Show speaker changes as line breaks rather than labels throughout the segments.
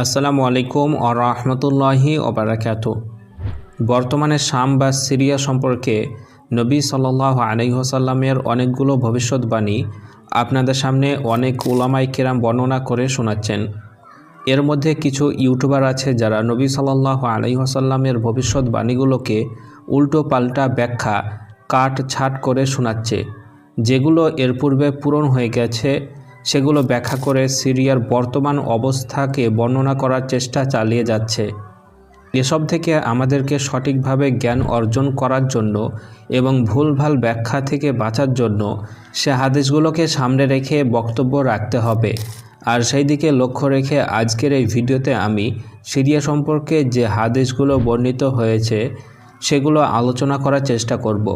আসসালামু আলাইকুম ও রহমতুল্লাহি ওবরাকাত বর্তমানে শাম বা সিরিয়া সম্পর্কে নবী সাল্লাহ আলাইহসাল্লামের অনেকগুলো ভবিষ্যৎবাণী আপনাদের সামনে অনেক উলামাই কেরাম বর্ণনা করে শোনাচ্ছেন। এর মধ্যে কিছু ইউটিউবার আছে যারা নবী সাল্লাহ আলাইহসাল্লামের ভবিষ্যৎবাণীগুলোকে উল্টো পাল্টা ব্যাখ্যা কাট ছাট করে শোনাচ্ছে, যেগুলো এর পূর্বে পূরণ হয়ে গেছে সেগুলো ব্যাখ্যা করে সিরিয়ার বর্তমান অবস্থাকে বর্ণনা করার চেষ্টা চালিয়ে যাচ্ছে। এসব থেকে আমাদেরকে সঠিকভাবে জ্ঞান অর্জন করার জন্য এবং ভুলভাল ব্যাখ্যা থেকে বাঁচার জন্য সে হাদিসগুলোকে সামনে রেখে বক্তব্য রাখতে হবে। আর সেই দিকে লক্ষ্য রেখে আজকের এই ভিডিওতে আমি সিরিয়া সম্পর্কে যে হাদিসগুলো বর্ণিত হয়েছে, সেগুলো আলোচনা করার চেষ্টা করব।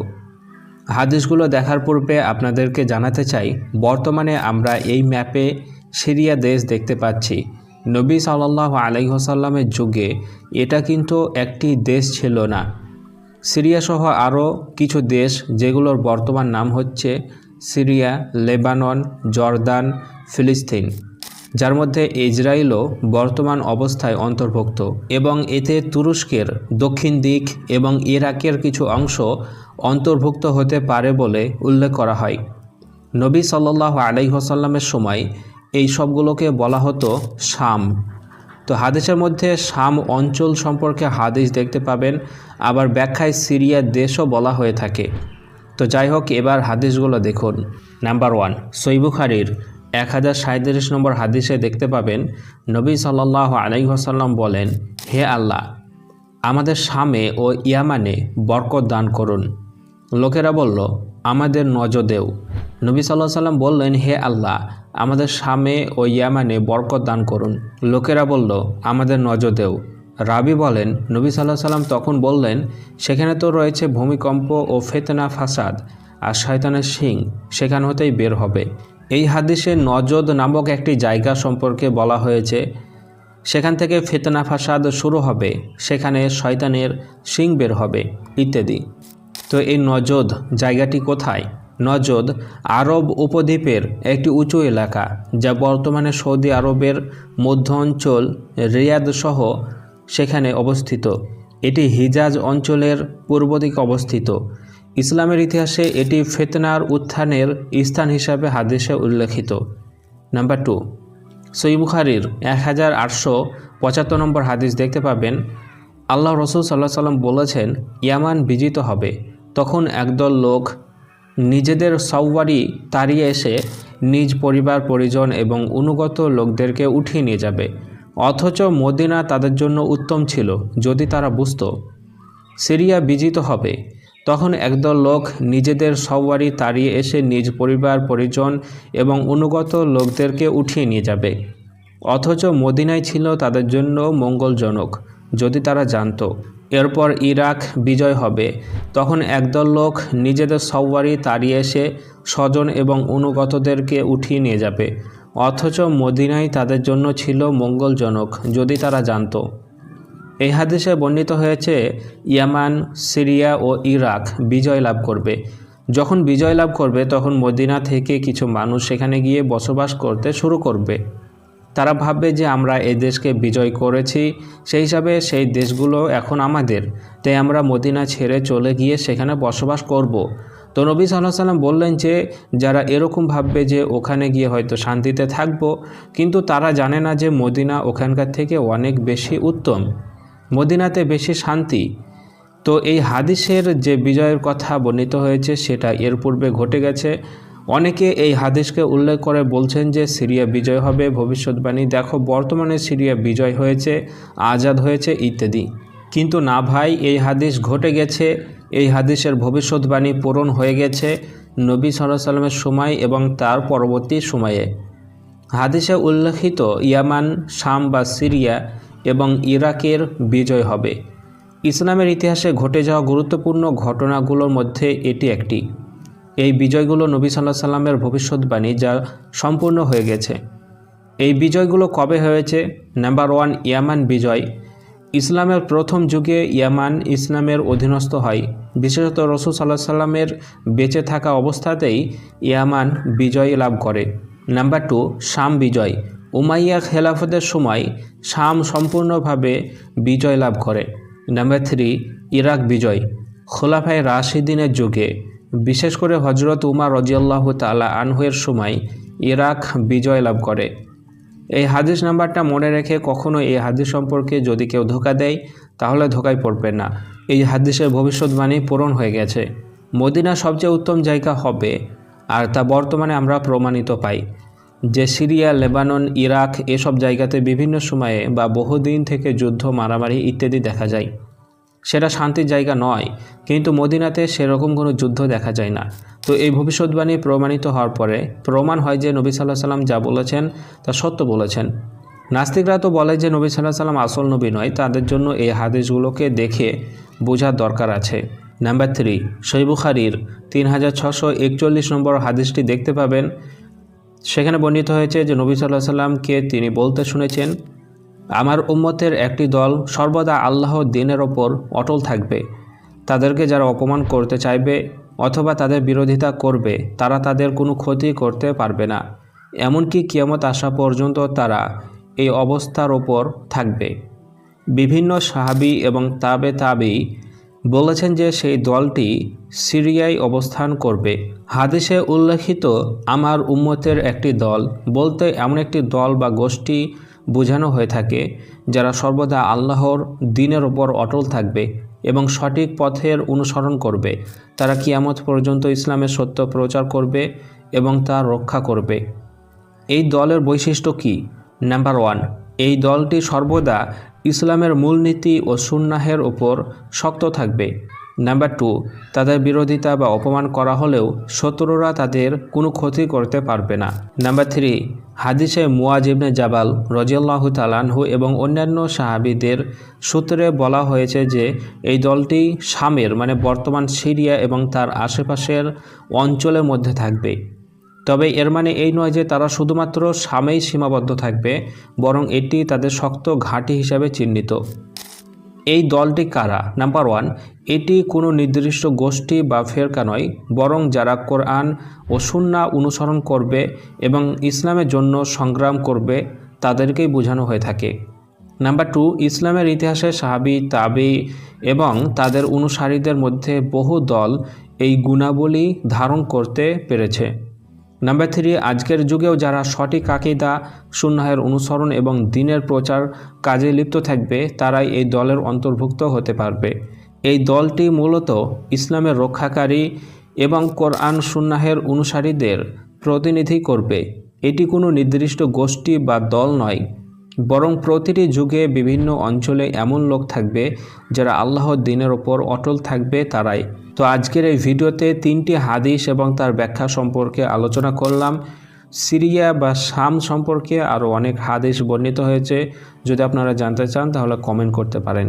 হাদিসগুলো দেখার পূর্বে আপনাদেরকে জানাতে চাই, বর্তমানে আমরা এই ম্যাপে সিরিয়া দেশ দেখতে পাচ্ছি। নবী সাল্লাহ আলাইহসাল্লামের যুগে এটা কিন্তু একটি দেশ ছিল না। সিরিয়া সহ আরও কিছু দেশ যেগুলোর বর্তমান নাম হচ্ছে সিরিয়া, লেবানন, জর্দান, ফিলিস্তিন। যার মধ্যে ইসরায়েলও বর্তমান অবস্থায় অন্তর্ভুক্ত এবং এতে তুরস্কের দক্ষিণ দিক এবং ইরাকের কিছু অংশ অন্তর্ভুক্ত হতে পারে বলে উল্লেখ করা হয়। নবী সাল্লাহ আলাইহসাল্লামের সময় এই সবগুলোকে বলা হতো শাম। তো হাদিসের মধ্যে শাম অঞ্চল সম্পর্কে হাদিস দেখতে পাবেন, আবার ব্যাখ্যায় সিরিয়া দেশও বলা হয়ে থাকে। তো যাই হোক, এবার হাদিসগুলো দেখুন। নাম্বার ওয়ান সৈবুখারির এক হাজার সাঁত্রিশ নম্বর হাদিসে দেখতে পাবেন, নবী সাল্লাহ আলাইসাল্লাম বলেন, হে আল্লাহ, আমাদের শামে ও ইয়ামানে বরকত দান করুন। লোকেরা বলল, আমাদের নজদেও নবী সাল্লাহ সাল্লাম বললেন, হে আল্লাহ, আমাদের শামে ও ইয়ামানে বরকত দান করুন। লোকেরা বলল, আমাদের নজদেও রাবি বলেন, নবী সাল্লাহ সাল্লাম তখন বললেন, সেখানে তো রয়েছে ভূমিকম্প ও ফেতনা, ফাসাদ, আর শয়তানের শিং, সেখান হতেই বের হবে। এই হাদিসে নজদ নামক একটি জায়গা সম্পর্কে বলা হয়েছে, সেখান থেকে ফেতনা ফাসাদ শুরু হবে, সেখানে শয়তানের শিং বের হবে, ইত্যাদি। তো এই নজদ জায়গাটি কোথায়? নজদ আরব উপদ্বীপের একটি উঁচু এলাকা, যা বর্তমানে সৌদি আরবের মধ্য অঞ্চল রিয়াদ সহ সেখানে অবস্থিত। এটি হিজাজ অঞ্চলের পূর্ব দিকে অবস্থিত। ইসলামের ইতিহাসে এটি ফেতনার উত্থানের স্থান হিসাবে হাদিসে উল্লেখিত। নাম্বার টু সৈবুখারির এক হাজার আটশো পঁচাত্তর নম্বর হাদিস দেখতে পাবেন, আল্লাহ রসুল সাল্লাহ সাল্লাম বলেছেন, ইয়ামান বিজিত হবে। তখন একদল লোক নিজেদের সওয়ারি তাড়িয়ে এসে নিজ পরিবার, পরিজন এবং অনুগত লোকদেরকে উঠিয়ে নিয়ে যাবে। অথচ মদিনা তাদের জন্য উত্তম ছিল, যদি তারা বুঝত। সিরিয়া বিজিত হবে। তখন একদল লোক নিজেদের সওয়ারি তাড়িয়ে এসে নিজ পরিবার, পরিজন এবং অনুগত লোকদেরকে উঠিয়ে নিয়ে যাবে। অথচ মদিনায় ছিল তাদের জন্য মঙ্গলজনক, যদি তারা জানত। এরপর ইরাক বিজয় হবে। তখন একদল লোক নিজেদের সওয়ারি তাড়িয়ে এসে স্বজন এবং অনুগতদেরকে উঠিয়ে নিয়ে যাবে। অথচ মদিনায় তাদের জন্য ছিল মঙ্গলজনক, যদি তারা জানত। এই হাদিসে বর্ণিত হয়েছে, ইয়ামান, সিরিয়া ও ইরাক বিজয় লাভ করবে। যখন বিজয় লাভ করবে, তখন মদিনা থেকে কিছু মানুষ সেখানে গিয়ে বসবাস করতে শুরু করবে। তারা ভাববে যে, আমরা এই দেশকে বিজয় করেছি, সেই হিসাবে সেই দেশগুলো এখন আমাদের। তাই আমরা মদিনা ছেড়ে চলে গিয়ে সেখানে বসবাস করব। তো নবী সাল্লাহ সাল্লাম বললেন যে, যারা এরকম ভাববে যে, ওখানে গিয়ে হয়তো শান্তিতে থাকব, কিন্তু তারা জানে না যে, মদিনা ওখানকার থেকে অনেক বেশি উত্তম। মদিনাতে বেশি শান্তি। তো এই হাদিসের যে বিজয়ের কথা বর্ণিত হয়েছে, সেটা এর পূর্বে ঘটে গেছে। অনেকে এই হাদিসকে উল্লেখ করে বলছেন যে, সিরিয়া বিজয় হবে, ভবিষ্যৎবাণী। দেখো, বর্তমানে সিরিয়া বিজয় হয়েছে, আজাদ হয়েছে, ইত্যাদি। কিন্তু না ভাই, এই হাদিস ঘটে গেছে, এই হাদিসের ভবিষ্যৎবাণী পূরণ হয়ে গেছে নবী সাল্লাহ সাল্লামের সময় এবং তার পরবর্তী সময়ে। হাদিসে উল্লেখিত ইয়ামান, শাম বা সিরিয়া এবং ইরাকের বিজয় হবে। ইসলামের ইতিহাসে ঘটে যাওয়া গুরুত্বপূর্ণ ঘটনাগুলোর মধ্যে এটি একটি। এই বিজয়গুলো নবী সাল্লাহ সাল্লামের ভবিষ্যৎবাণী যা সম্পূর্ণ হয়ে গেছে। এই বিজয়গুলো কবে হয়েছে? নাম্বার ওয়ান, ইয়ামান বিজয়। ইসলামের প্রথম যুগে ইয়ামান ইসলামের অধীনস্থ হয়। বিশেষত রসুল সাল্লাহ সাল্লামের বেঁচে থাকা অবস্থাতেই ইয়ামান বিজয় লাভ করে। নাম্বার টু, শাম বিজয়। উমাইয়া খেলাফতের সময় শাম সম্পূর্ণভাবে বিজয় লাভ করে। নাম্বার থ্রি ইরাক বিজয়। খোলাফায় রাশিদিনের যুগে, বিশেষ করে হজরত উমার রজিয়াল্লাহ তালা আনহুয়ের সময় ইরাক বিজয় লাভ করে। এই হাদিস নাম্বারটা মনে রেখে কখনো এই হাদিস সম্পর্কে যদি কেউ ধোকা দেয়, তাহলে ধোকায় পড়বে না। এই হাদিসের ভবিষ্যৎবাণী পূরণ হয়ে গেছে। মদিনা সবচেয়ে উত্তম জায়গা হবে, আর তা বর্তমানে আমরা প্রমাণিত পাই। যে সিরিয়া লেবানন, ইরাক এসব জায়গাতে বিভিন্ন সময়ে বা বহুদিন থেকে যুদ্ধ, মারামারি ইত্যাদি দেখা যায়। সেটা শান্তির জায়গা নয়, কিন্তু মদিনাতে সেরকম কোনো যুদ্ধ দেখা যায় না। তো এই ভবিষ্যৎবাণী প্রমাণিত হওয়ার পরে প্রমাণ হয় যে নবী সাল্লাহ সাল্লাম যা বলেছেন তা সত্য বলেছেন। নাস্তিকরা তো বলে যে নবী সাল্লাহ সাল্লাম আসল নবী নয়, তাদের জন্য এই হাদিসগুলোকে দেখে বোঝার দরকার আছে। নাম্বার থ্রি সৈবুখারির তিন হাজার ছশো একচল্লিশ নম্বর হাদিসটি দেখতে পাবেন। সেখানে বর্ণিত হয়েছে যে নবী সাল্লাহ সাল্লামকে তিনি বলতে শুনেছেন, আমার উম্মতের একটি দল সর্বদা আল্লাহ দিনের ওপর অটল থাকবে। তাদেরকে যারা অপমান করতে চাইবে অথবা তাদের বিরোধিতা করবে, তারা তাদের কোনো ক্ষতি করতে পারবে না। এমনকি কিয়ামত আসা পর্যন্ত তারা এই অবস্থার ওপর থাকবে। বিভিন্ন সাহাবি এবং তাবে তাবি বলেছেন যে সেই দলটি সিরিয়ায় অবস্থান করবে। হাদিসে উল্লেখিত, আমার উম্মতের একটি দল বলতে এমন একটি দল বা গোষ্ঠী বোঝানো হয়ে থাকে, যারা সর্বদা আল্লাহর দিনের ওপর অটল থাকবে এবং সঠিক পথের অনুসরণ করবে। তারা কিয়ামত পর্যন্ত ইসলামের সত্য প্রচার করবে এবং তা রক্ষা করবে। এই দলের বৈশিষ্ট্য কি? নাম্বার ওয়ান এই দলটি সর্বদা ইসলামের মূলনীতি ও সুন্নাহের ওপর শক্ত থাকবে। নাম্বার টু, তাদের বিরোধিতা বা অপমান করা হলেও শত্রুরা তাদের কোনো ক্ষতি করতে পারবে না। নাম্বার থ্রি, হাদিসে মুয়াজিবনে জাবাল রজিয়াল্লাহ তালানহু এবং অন্যান্য সাহাবিদের সূত্রে বলা হয়েছে যে, এই দলটি শামের মানে বর্তমান সিরিয়া এবং তার আশেপাশের অঞ্চলের মধ্যে থাকবে। তবে এর মানে এই নয় যে তারা শুধুমাত্র সামেই সীমাবদ্ধ থাকবে, বরং এটি তাদের শক্ত ঘাঁটি হিসাবে চিহ্নিত। এই দলটি কারা? নাম্বার ওয়ান, এটি কোনো নির্দিষ্ট গোষ্ঠী বা ফেরকা নয়, বরং যারা কোরআন ও সুন্না অনুসরণ করবে এবং ইসলামের জন্য সংগ্রাম করবে, তাদেরকেই বোঝানো হয়ে থাকে। নাম্বার টু, ইসলামের ইতিহাসে সাহাবি, তাবি এবং তাদের অনুসারীদের মধ্যে বহু দল এই গুণাবলী ধারণ করতে পেরেছে। নাম্বার থ্রি আজকের যুগেও যারা সঠিক আকিদা, সুন্নাহের অনুসরণ এবং দিনের প্রচার কাজে লিপ্ত থাকবে, তারাই এই দলের অন্তর্ভুক্ত হতে পারবে। এই দলটি মূলত ইসলামের রক্ষাকারী এবং কোরআন, সুন্নাহের অনুসারীদের প্রতিনিধি করবে। এটি কোনো নির্দিষ্ট গোষ্ঠী বা দল নয়, বরং প্রতিটি যুগে বিভিন্ন অঞ্চলে এমন লোক থাকবে যারা আল্লাহর দিনের ওপর অটল থাকবে, তারাই তো আজকের এই ভিডিওতে তিনটি হাদিস এবং তার ব্যাখ্যা সম্পর্কে আলোচনা করলাম। সিরিয়া বা শাম সম্পর্কে আরও অনেক হাদিস বর্ণিত হয়েছে। যদি আপনারা জানতে চান, তাহলে কমেন্ট করতে পারেন।